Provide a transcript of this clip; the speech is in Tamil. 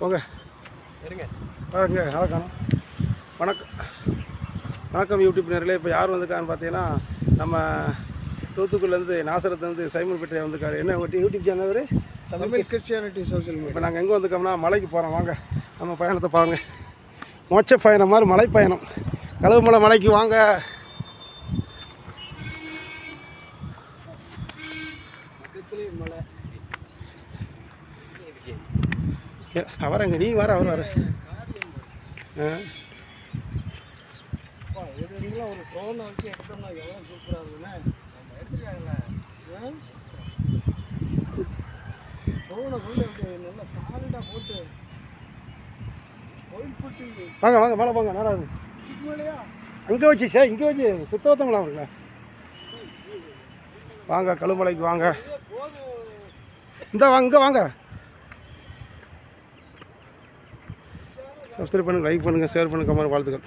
போங்க எடுங்க பாருங்க வணக்கம். வணக்கம். வணக்கம் யூடியூப் நேரில் இப்போ யார் வந்திருக்கான்னு பார்த்தீங்கன்னா நம்ம தூத்துக்குடிலேருந்து நாசரத்துலேருந்து சைமன் பெட்ரியா வந்திருக்காரு. என்ன உங்கள் யூடியூப் சேனல் பேர் தமிழ் கிறிஸ்டியானிட்டி சோஷியல் மீடியா இப்போ நாங்கள் எங்கே வந்திருக்கோம்னா மலைக்கு போகிறோம் வாங்க நம்ம பயணத்தை பாருங்க. மோட்ச பயணம் மாதிரி மலை பயணம். கழுவுமலை மலைக்கு வாங்க. மலை. அவரங்க நீ வர அவர் வர. ஒரு ட்ரோன் வச்சு எடுத்தோம்னா எவ்வளோ சூப்பராக இருக்குண்ணே ட்ரோனை கொண்டு நல்லா சாலிடாக போட்டு வாங்க வாங்க மேலே போங்க மேலேயா? அங்கே வச்சு சார் இங்கே வச்சு சுத்தவத்தங்களா அவங்கள வாங்க கழுமலைக்கு வாங்க. இந்த வாங்க இங்கே வாங்க. சப்ஸ்கிரைப் பண்ணுங்க லைக் பண்ணுங்கள் ஷேர் பண்ணுங்கள் கமெண்ட் வாழ்த்துக்கள்.